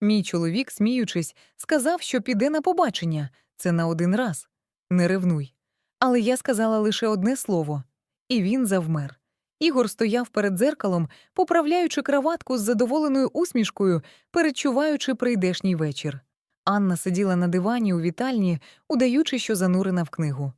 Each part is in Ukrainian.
Мій чоловік, сміючись, сказав, що піде на побачення. Це на один раз. Не ревнуй. Але я сказала лише одне слово, і він завмер. Ігор стояв перед дзеркалом, поправляючи краватку з задоволеною усмішкою, передчуваючи прийдешній вечір. Анна сиділа на дивані у вітальні, удаючи, що занурена в книгу.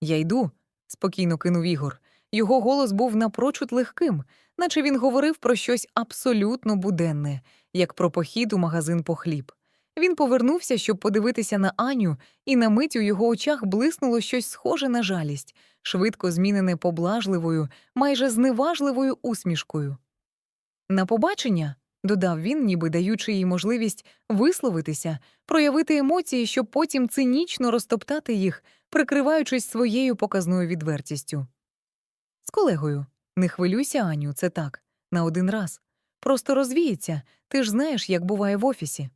Я йду, спокійно кинув Ігор. Його голос був напрочуд легким, наче він говорив про щось абсолютно буденне, як про похід у магазин по хліб. Він повернувся, щоб подивитися на Аню, і на мить у його очах блиснуло щось схоже на жалість, швидко змінене поблажливою, майже зневажливою усмішкою. На побачення, додав він, ніби даючи їй можливість висловитися, проявити емоції, щоб потім цинічно розтоптати їх, прикриваючись своєю показною відвертістю. З колегою. Не хвилюйся, Аню, це так, на один раз. Просто розвіється, ти ж знаєш, як буває в офісі.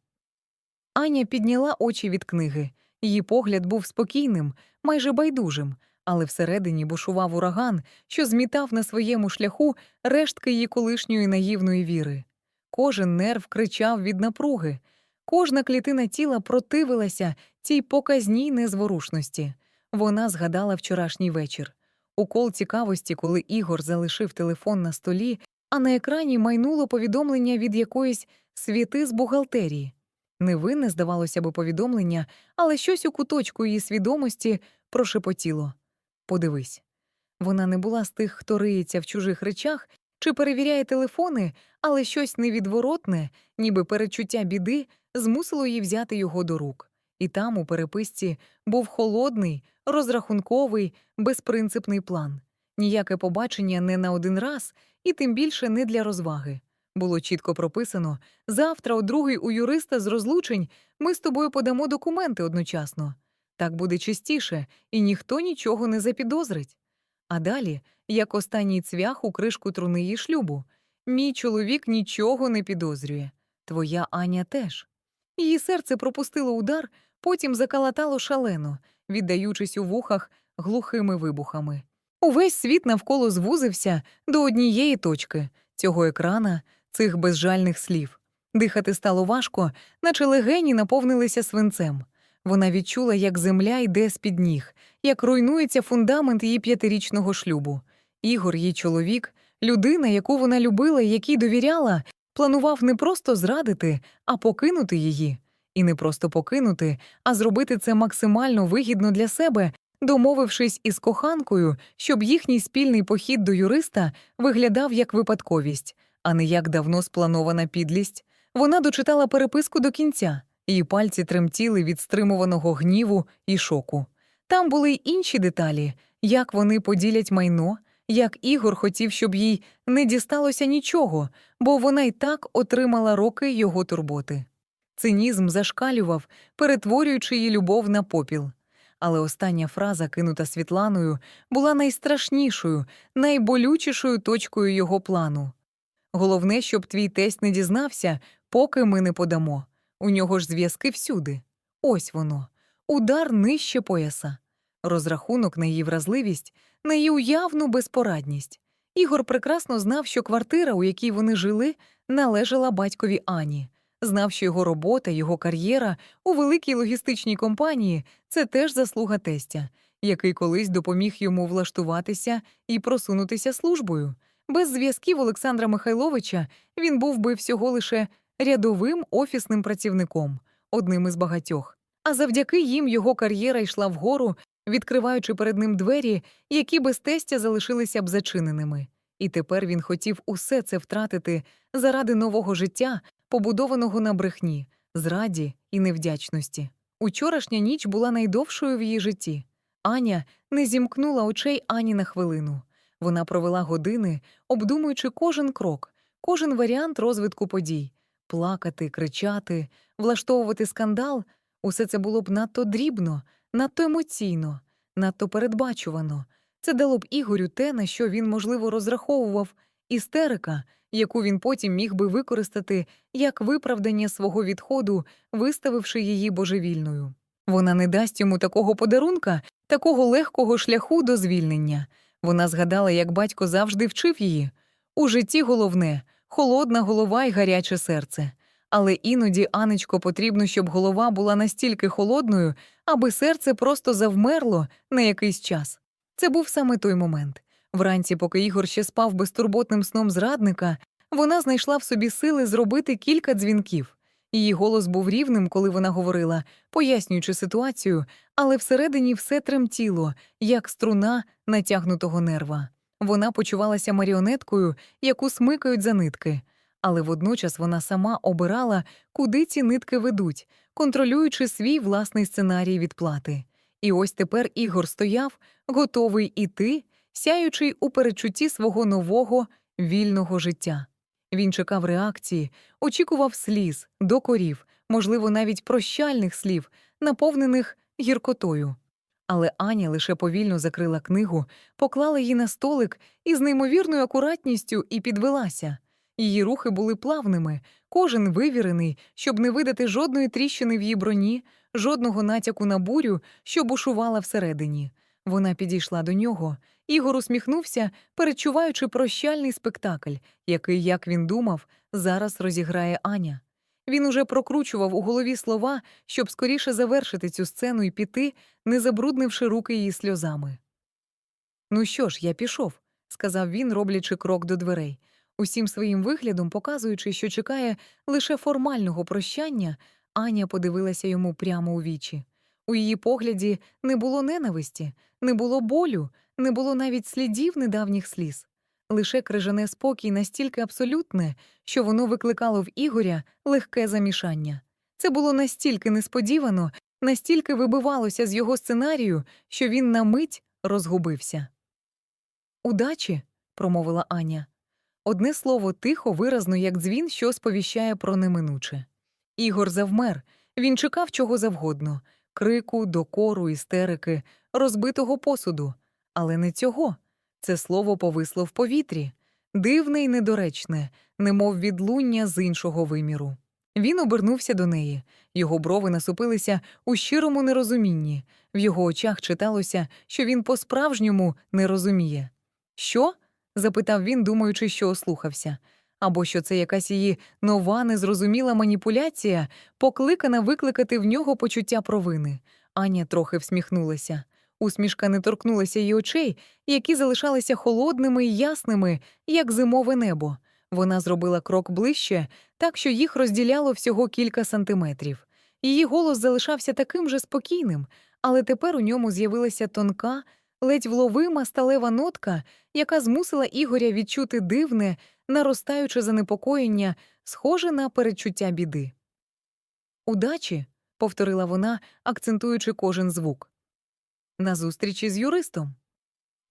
Аня підняла очі від книги. Її погляд був спокійним, майже байдужим, але всередині бушував ураган, що змітав на своєму шляху рештки її колишньої наївної віри. Кожен нерв кричав від напруги, кожна клітина тіла противилася цій показній незворушності. Вона згадала вчорашній вечір. Укол цікавості, коли Ігор залишив телефон на столі, а на екрані майнуло повідомлення від якоїсь світи з бухгалтерії. Невинне, здавалося би, повідомлення, але щось у куточку її свідомості прошепотіло. Подивись. Вона не була з тих, хто риється в чужих речах чи перевіряє телефони, але щось невідворотне, ніби перечуття біди, змусило її взяти його до рук. І там, у переписці, був холодний, розрахунковий, безпринципний план. Ніяке побачення не на один раз, і тим більше не для розваги. Було чітко прописано завтра, о другий у юриста з розлучень, ми з тобою подамо документи одночасно. Так буде чистіше, і ніхто нічого не запідозрить. А далі, як останній цвях у кришку труни її шлюбу, мій чоловік нічого не підозрює. Твоя Аня теж. Її серце пропустило удар, потім закалатало шалено, віддаючись у вухах глухими вибухами. Увесь світ навколо звузився до однієї точки цього екрана, цих безжальних слів. Дихати стало важко, наче легені наповнилися свинцем. Вона відчула, як земля йде з-під ніг, як руйнується фундамент її п'ятирічного шлюбу. Ігор, її чоловік, людина, яку вона любила і якій довіряла, планував не просто зрадити, а покинути її. І не просто покинути, а зробити це максимально вигідно для себе, домовившись із коханкою, щоб їхній спільний похід до юриста виглядав як випадковість, а не як давно спланована підлість. Вона дочитала переписку до кінця, її пальці тремтіли від стримуваного гніву і шоку. Там були й інші деталі, як вони поділять майно, як Ігор хотів, щоб їй не дісталося нічого, бо вона й так отримала роки його турботи. Цинізм зашкалював, перетворюючи її любов на попіл. Але остання фраза, кинута Світланою, була найстрашнішою, найболючішою точкою його плану. Головне, щоб твій тесть не дізнався, поки ми не подамо. У нього ж зв'язки всюди. Ось воно, удар нижче пояса, розрахунок на її вразливість, на її уявну безпорадність. Ігор прекрасно знав, що квартира, у якій вони жили, належала батькові Ані. Знав, що його робота, його кар'єра у великій логістичній компанії це теж заслуга тестя, який колись допоміг йому влаштуватися і просунутися службою. Без зв'язків Олександра Михайловича він був би всього лише рядовим офісним працівником, одним із багатьох. А завдяки їм його кар'єра йшла вгору, відкриваючи перед ним двері, які без тестя залишилися б зачиненими. І тепер він хотів усе це втратити заради нового життя, побудованого на брехні, зраді і невдячності. Учорашня ніч була найдовшою в її житті. Аня не зімкнула очей ані на хвилину. Вона провела години, обдумуючи кожен крок, кожен варіант розвитку подій плакати, кричати, влаштовувати скандал усе це було б надто дрібно, надто емоційно, надто передбачувано. Це дало б Ігорю те, на що він, можливо, розраховував істерика, яку він потім міг би використати як виправдання свого відходу, виставивши її божевільною. Вона не дасть йому такого подарунка, такого легкого шляху до звільнення. Вона згадала, як батько завжди вчив її. У житті головне холодна голова й гаряче серце. Але іноді, Анечко, потрібно, щоб голова була настільки холодною, аби серце просто завмерло на якийсь час. Це був саме той момент. Вранці, поки Ігор ще спав безтурботним сном зрадника, вона знайшла в собі сили зробити кілька дзвінків. Її голос був рівним, коли вона говорила, пояснюючи ситуацію, але всередині все тремтіло, як струна натягнутого нерва. Вона почувалася маріонеткою, яку смикають за нитки, але водночас вона сама обирала, куди ці нитки ведуть, контролюючи свій власний сценарій відплати. І ось тепер Ігор стояв, готовий іти, сяючий у передчутті свого нового вільного життя. Він чекав реакції, очікував сліз, докорів, можливо, навіть прощальних слів, наповнених гіркотою. Але Аня лише повільно закрила книгу, поклала її на столик і з неймовірною акуратністю і підвелася. Її рухи були плавними, кожен вивірений, щоб не видати жодної тріщини в її броні, жодного натяку на бурю, що бушувала всередині. Вона підійшла до нього. Ігор усміхнувся, перечуваючи прощальний спектакль, який, як він думав, зараз розіграє Аня. Він уже прокручував у голові слова, щоб скоріше завершити цю сцену і піти, не забруднивши руки її сльозами. Ну що ж, я пішов, сказав він, роблячи крок до дверей. Усім своїм виглядом, показуючи, що чекає лише формального прощання, Аня подивилася йому прямо у вічі. У її погляді не було ненависті, не було болю, не було навіть слідів недавніх сліз. Лише крижане спокій настільки абсолютне, що воно викликало в Ігоря легке замішання. Це було настільки несподівано, настільки вибивалося з його сценарію, що він на мить розгубився. Удачі, промовила Аня. Одне слово тихо, виразно, як дзвін, що сповіщає про неминуче. Ігор завмер, він чекав чого завгодно крику, докору, істерики, розбитого посуду. Але не цього. Це слово повисло в повітрі, дивне й недоречне, немов відлуння з іншого виміру. Він обернувся до неї, його брови насупилися у щирому нерозумінні, в його очах читалося, що він по-справжньому не розуміє. Що? запитав він, думаючи, що ослухався. Або що це якась її нова незрозуміла маніпуляція, покликана викликати в нього почуття провини. Аня трохи всміхнулася. Усмішка не торкнулася її очей, які залишалися холодними й ясними, як зимове небо. Вона зробила крок ближче, так що їх розділяло всього кілька сантиметрів. Її голос залишався таким же спокійним, але тепер у ньому з'явилася тонка, ледь вловима сталева нотка, яка змусила Ігоря відчути дивне, наростаюче занепокоєння, схоже на передчуття біди. Удачі, повторила вона, акцентуючи кожен звук. На зустрічі з юристом.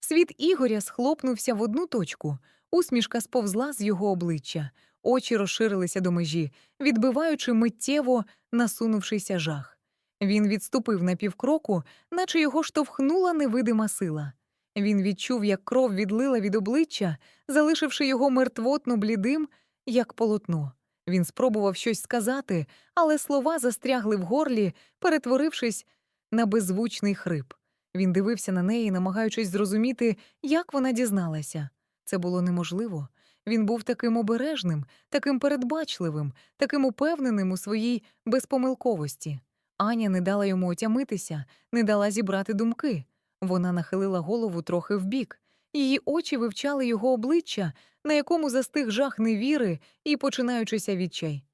Світ Ігоря схлопнувся в одну точку, усмішка сповзла з його обличчя, очі розширилися до межі, відбиваючи миттєво насунувшийся жах. Він відступив на півкроку, наче його штовхнула невидима сила. Він відчув, як кров відлила від обличчя, залишивши його мертвотно блідим, як полотно. Він спробував щось сказати, але слова застрягли в горлі, перетворившись на беззвучний хрип. Він дивився на неї, намагаючись зрозуміти, як вона дізналася. Це було неможливо. Він був таким обережним, таким передбачливим, таким упевненим у своїй безпомилковості. Аня не дала йому отямитися, не дала зібрати думки. Вона нахилила голову трохи вбік. Її очі вивчали його обличчя, на якому застиг жах невіри і починаючися відчай.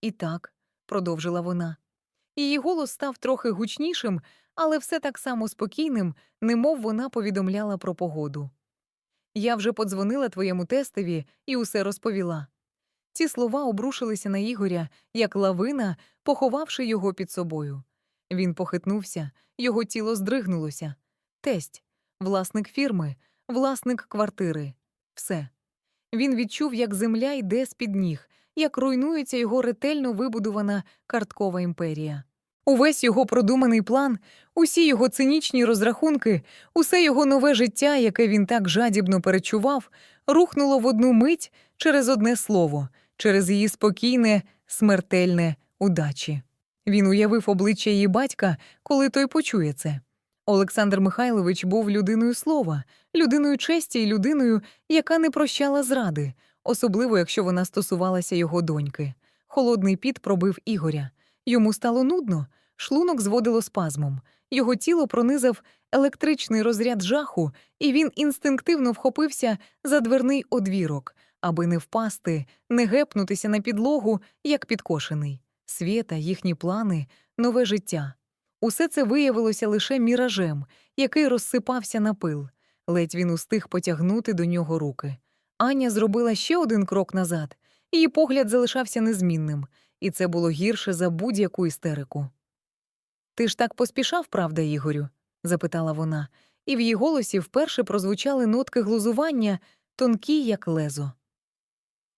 І так, продовжила вона. Її голос став трохи гучнішим, але все так само спокійним, немов вона повідомляла про погоду. Я вже подзвонила твоєму тестові і усе розповіла. Ці слова обрушилися на Ігоря, як лавина, поховавши його під собою. Він похитнувся, його тіло здригнулося. Тесть, власник фірми, власник квартири. Все. Він відчув, як земля йде з-під ніг, як руйнується його ретельно вибудована карткова імперія. Увесь його продуманий план, усі його цинічні розрахунки, усе його нове життя, яке він так жадібно перечував, рухнуло в одну мить через одне слово, через її спокійне, смертельне удачі. Він уявив обличчя її батька, коли той почує це. Олександр Михайлович був людиною слова, людиною честі і людиною, яка не прощала зради, особливо якщо вона стосувалася його доньки. Холодний піт пробив Ігоря. Йому стало нудно, шлунок зводило спазмом. Його тіло пронизав електричний розряд жаху, і він інстинктивно вхопився за дверний одвірок, аби не впасти, не гепнутися на підлогу, як підкошений. Свєта, їхні плани, нове життя. Усе це виявилося лише міражем, який розсипався на пил. Ледь він устиг потягнути до нього руки. Аня зробила ще один крок назад, її погляд залишався незмінним, і це було гірше за будь-яку істерику. Ти ж так поспішав, правда, Ігорю? запитала вона, і в її голосі вперше прозвучали нотки глузування, тонкі, як лезо.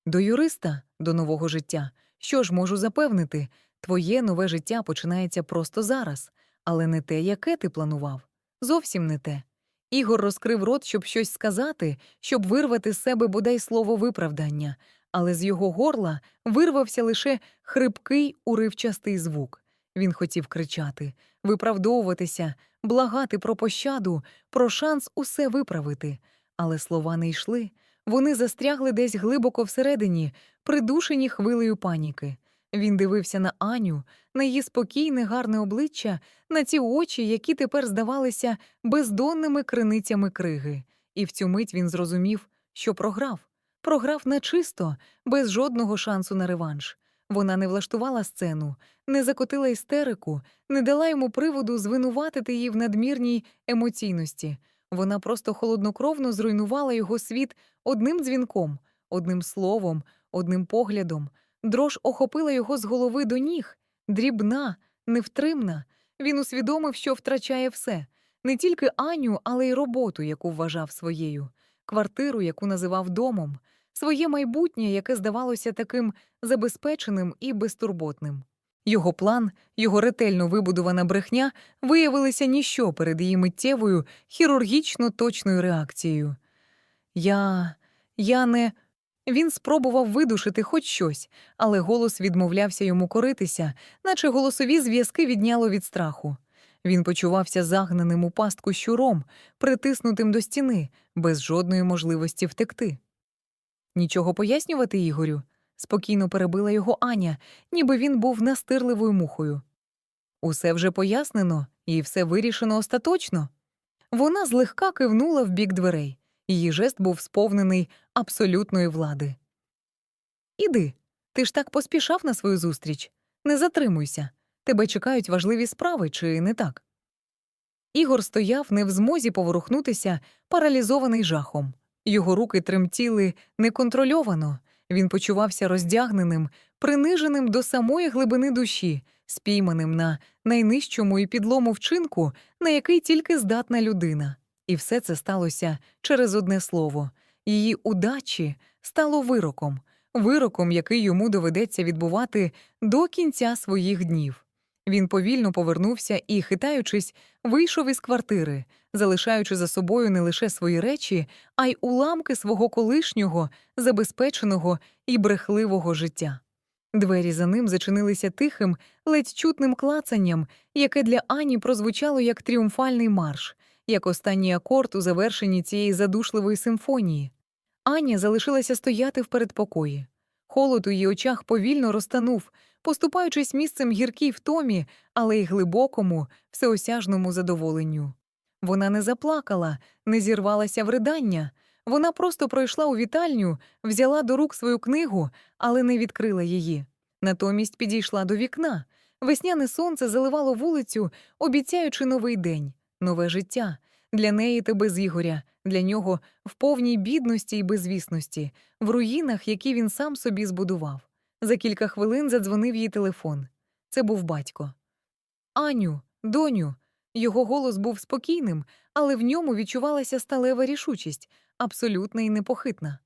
До юриста, до нового життя, що ж можу запевнити, твоє нове життя починається просто зараз, але не те, яке ти планував. Зовсім не те. Ігор розкрив рот, щоб щось сказати, щоб вирвати з себе бодай слово виправдання, але з його горла вирвався лише хрипкий, уривчастий звук. Він хотів кричати, виправдовуватися, благати про пощаду, про шанс усе виправити. Але слова не йшли. Вони застрягли десь глибоко всередині, придушені хвилею паніки. Він дивився на Аню, на її спокійне, гарне обличчя, на ці очі, які тепер здавалися бездонними криницями криги. І в цю мить він зрозумів, що програв. Програв нечисто, без жодного шансу на реванш. Вона не влаштувала сцену, не закотила істерику, не дала йому приводу звинуватити її в надмірній емоційності. Вона просто холоднокровно зруйнувала його світ одним дзвінком, одним словом, одним поглядом. Дрож охопила його з голови до ніг, дрібна, невтримна. Він усвідомив, що втрачає все не тільки Аню, але й роботу, яку вважав своєю, квартиру, яку називав домом, своє майбутнє, яке здавалося таким забезпеченим і безтурботним. Його план, його ретельно вибудована брехня виявилися ніщо перед її миттєвою, хірургічно точною реакцією. Я. я не. Він спробував видушити хоч щось, але голос відмовлявся йому коритися, наче голосові зв'язки відняло від страху. Він почувався загнаним у пастку щуром, притиснутим до стіни, без жодної можливості втекти. Нічого пояснювати, Ігорю? спокійно перебила його Аня, ніби він був настирливою мухою. Усе вже пояснено і все вирішено остаточно. Вона злегка кивнула в бік дверей. Її жест був сповнений абсолютної влади. Іди, ти ж так поспішав на свою зустріч. Не затримуйся. Тебе чекають важливі справи, чи не так? Ігор стояв не в змозі поворухнутися, паралізований жахом. Його руки тремтіли неконтрольовано, він почувався роздягненим, приниженим до самої глибини душі, спійманим на найнижчому і підлому вчинку, на який тільки здатна людина. І все це сталося через одне слово її удачі стало вироком, вироком, який йому доведеться відбувати до кінця своїх днів. Він повільно повернувся і, хитаючись, вийшов із квартири, залишаючи за собою не лише свої речі, а й уламки свого колишнього, забезпеченого і брехливого життя. Двері за ним зачинилися тихим, ледь чутним клацанням, яке для Ані прозвучало як тріумфальний марш, як останній акорд у завершенні цієї задушливої симфонії. Аня залишилася стояти в передпокої. Холод у її очах повільно розтанув, поступаючись місцем гіркій втомі, але й глибокому, всеосяжному задоволенню. Вона не заплакала, не зірвалася в ридання. Вона просто пройшла у вітальню, взяла до рук свою книгу, але не відкрила її. Натомість підійшла до вікна. Весняне сонце заливало вулицю, обіцяючи новий день, нове життя. Для неї та без Ігоря, для нього в повній бідності і безвісності, в руїнах, які він сам собі збудував. За кілька хвилин задзвонив їй телефон. Це був батько. Аню, доню. Його голос був спокійним, але в ньому відчувалася сталева рішучість, абсолютна і непохитна.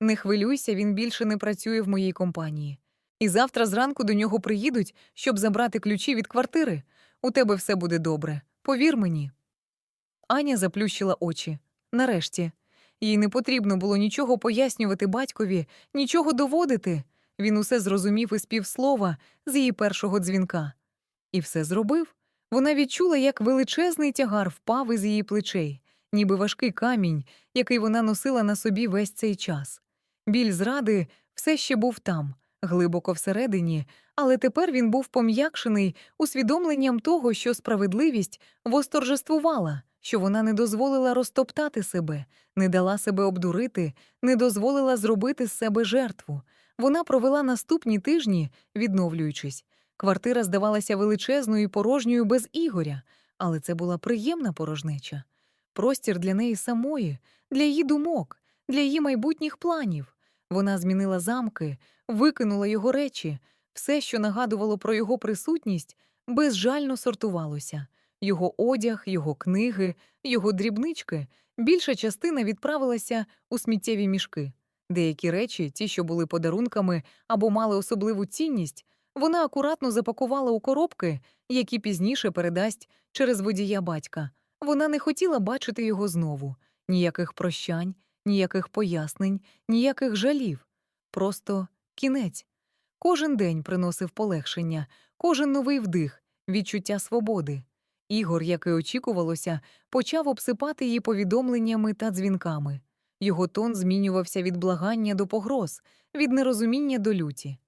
Не хвилюйся, він більше не працює в моїй компанії. І завтра зранку до нього приїдуть, щоб забрати ключі від квартири. У тебе все буде добре. Повір мені. Аня заплющила очі. Нарешті. Їй не потрібно було нічого пояснювати батькові, нічого доводити. Він усе зрозумів із півслова з її першого дзвінка. І все зробив. Вона відчула, як величезний тягар впав із її плечей, ніби важкий камінь, який вона носила на собі весь цей час. Біль зради все ще був там, глибоко всередині, але тепер він був пом'якшений усвідомленням того, що справедливість восторжествувала, що вона не дозволила розтоптати себе, не дала себе обдурити, не дозволила зробити з себе жертву. Вона провела наступні тижні, відновлюючись. Квартира здавалася величезною і порожньою без Ігоря, але це була приємна порожнеча. Простір для неї самої, для її думок, для її майбутніх планів. Вона змінила замки, викинула його речі, все, що нагадувало про його присутність, безжально сортувалося. Його одяг, його книги, його дрібнички. Більша частина відправилася у сміттєві мішки. Деякі речі, ті, що були подарунками або мали особливу цінність, вона акуратно запакувала у коробки, які пізніше передасть через водія батька. Вона не хотіла бачити його знову. Ніяких прощань, ніяких пояснень, ніяких жалів. Просто кінець. Кожен день приносив полегшення, кожен новий вдих, відчуття свободи. Ігор, як і очікувалося, почав обсипати її повідомленнями та дзвінками. Його тон змінювався від благання до погроз, від нерозуміння до люті.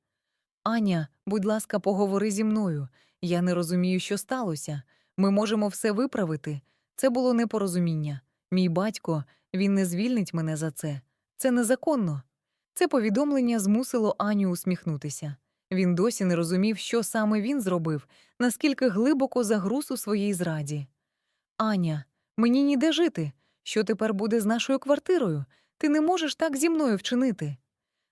Аня, будь ласка, поговори зі мною. Я не розумію, що сталося. Ми можемо все виправити. Це було непорозуміння. Мій батько, він не звільнить мене за це. Це незаконно. Це повідомлення змусило Аню усміхнутися. Він досі не розумів, що саме він зробив, наскільки глибоко загруз у своїй зраді. Аня, мені ніде жити. Що тепер буде з нашою квартирою? Ти не можеш так зі мною вчинити.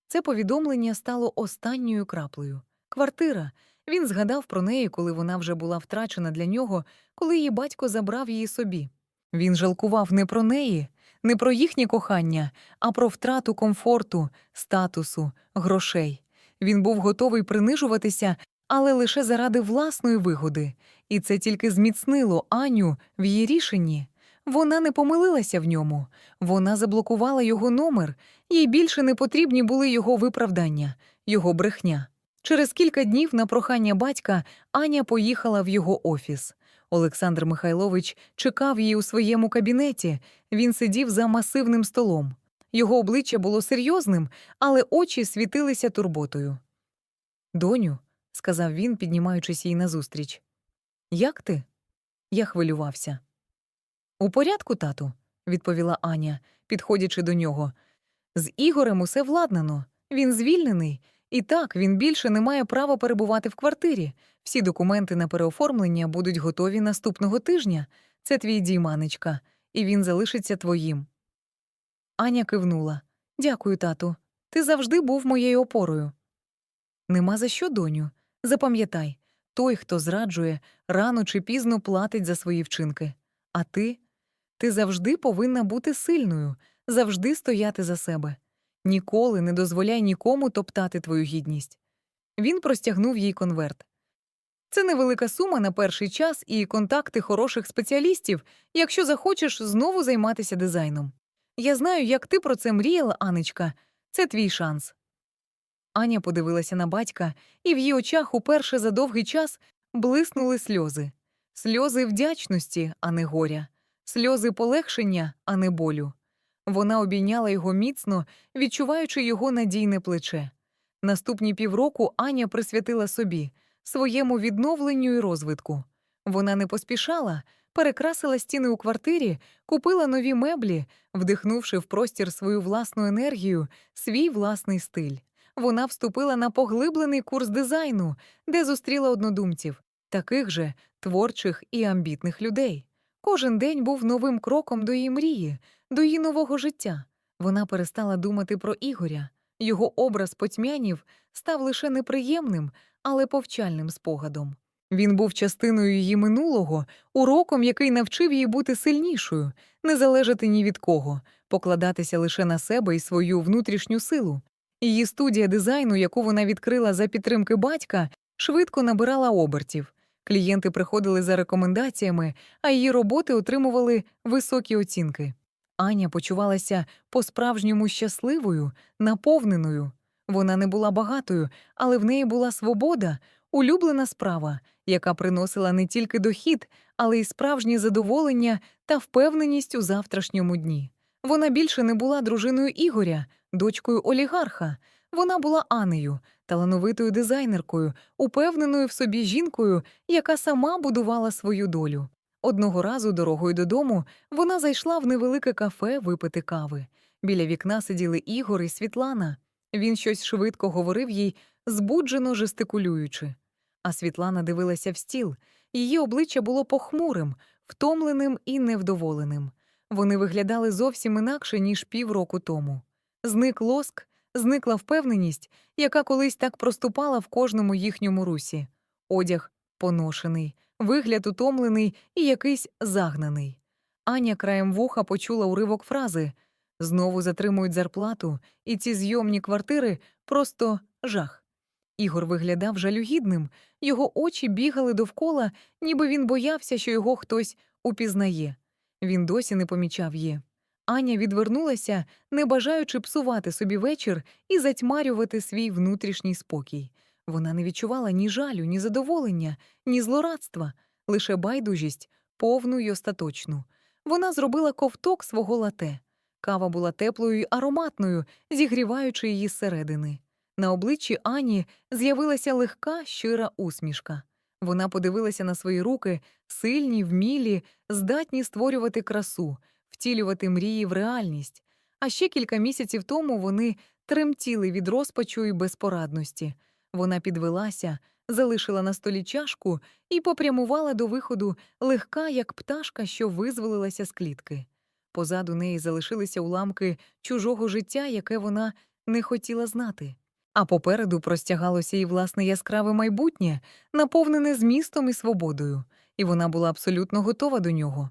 Це повідомлення стало останньою краплею. Квартира. Він згадав про неї, коли вона вже була втрачена для нього, коли її батько забрав її собі. Він жалкував не про неї, не про їхнє кохання, а про втрату комфорту, статусу, грошей. Він був готовий принижуватися, але лише заради власної вигоди, і це тільки зміцнило Аню в її рішенні. Вона не помилилася в ньому, вона заблокувала його номер, їй більше не потрібні були його виправдання, його брехня. Через кілька днів на прохання батька Аня поїхала в його офіс. Олександр Михайлович чекав її у своєму кабінеті. Він сидів за масивним столом. Його обличчя було серйозним, але очі світилися турботою. Доню, сказав він, піднімаючись їй назустріч. Як ти? Я хвилювався. У порядку, тату, відповіла Аня, підходячи до нього. З Ігорем усе владнано. Він звільнений. І так, він більше не має права перебувати в квартирі. Всі документи на переоформлення будуть готові наступного тижня. Це твій дім, Анечка, і він залишиться твоїм. Аня кивнула. Дякую, тату. Ти завжди був моєю опорою. Нема за що, доню. Запам'ятай той, хто зраджує, рано чи пізно платить за свої вчинки. А ти? Ти завжди повинна бути сильною, завжди стояти за себе. Ніколи не дозволяй нікому топтати твою гідність. Він простягнув їй конверт. Це невелика сума на перший час і контакти хороших спеціалістів, якщо захочеш знову займатися дизайном. Я знаю, як ти про це мріяла, Анечка. Це твій шанс. Аня подивилася на батька, і в її очах уперше за довгий час блиснули сльози. Сльози вдячності, а не горя, сльози полегшення, а не болю. Вона обійняла його міцно, відчуваючи його надійне плече. Наступні півроку Аня присвятила собі, своєму відновленню і розвитку. Вона не поспішала, перекрасила стіни у квартирі, купила нові меблі, вдихнувши в простір свою власну енергію, свій власний стиль. Вона вступила на поглиблений курс дизайну, де зустріла однодумців, таких же творчих і амбітних людей. Кожен день був новим кроком до її мрії, до її нового життя. Вона перестала думати про Ігоря. Його образ потьмянів став лише неприємним, але повчальним спогадом. Він був частиною її минулого, уроком, який навчив її бути сильнішою, не залежати ні від кого, покладатися лише на себе і свою внутрішню силу. Її студія дизайну, яку вона відкрила за підтримки батька, швидко набирала обертів. Клієнти приходили за рекомендаціями, а її роботи отримували високі оцінки. Аня почувалася по-справжньому щасливою, наповненою. Вона не була багатою, але в неї була свобода, улюблена справа, яка приносила не тільки дохід, але й справжнє задоволення та впевненість у завтрашньому дні. Вона більше не була дружиною Ігоря, дочкою олігарха. Вона була Анею, талановитою дизайнеркою, упевненою в собі жінкою, яка сама будувала свою долю. Одного разу дорогою додому вона зайшла в невелике кафе випити кави. Біля вікна сиділи Ігор і Світлана. Він щось швидко говорив їй, збуджено жестикулюючи. А Світлана дивилася в стіл. Її обличчя було похмурим, втомленим і невдоволеним. Вони виглядали зовсім інакше, ніж півроку тому. Зник лоск, зникла впевненість, яка колись так проступала в кожному їхньому русі. Одяг поношений, вигляд утомлений і якийсь загнаний. Аня краєм вуха почула уривок фрази знову затримують зарплату, і ці зйомні квартири просто жах. Ігор виглядав жалюгідним, його очі бігали довкола, ніби він боявся, що його хтось упізнає. Він досі не помічав її. Аня відвернулася, не бажаючи псувати собі вечір і затьмарювати свій внутрішній спокій. Вона не відчувала ні жалю, ні задоволення, ні злорадства, лише байдужість, повну й остаточну. Вона зробила ковток свого лате. Кава була теплою й ароматною, зігріваючи її зсередини. На обличчі Ані з'явилася легка, щира усмішка. Вона подивилася на свої руки, сильні, вмілі, здатні створювати красу, втілювати мрії в реальність. А ще кілька місяців тому вони тремтіли від розпачу і безпорадності. Вона підвелася, залишила на столі чашку і попрямувала до виходу, легка, як пташка, що визволилася з клітки. Позаду неї залишилися уламки чужого життя, яке вона не хотіла знати. А попереду простягалося її власне яскраве майбутнє, наповнене змістом і свободою, і вона була абсолютно готова до нього.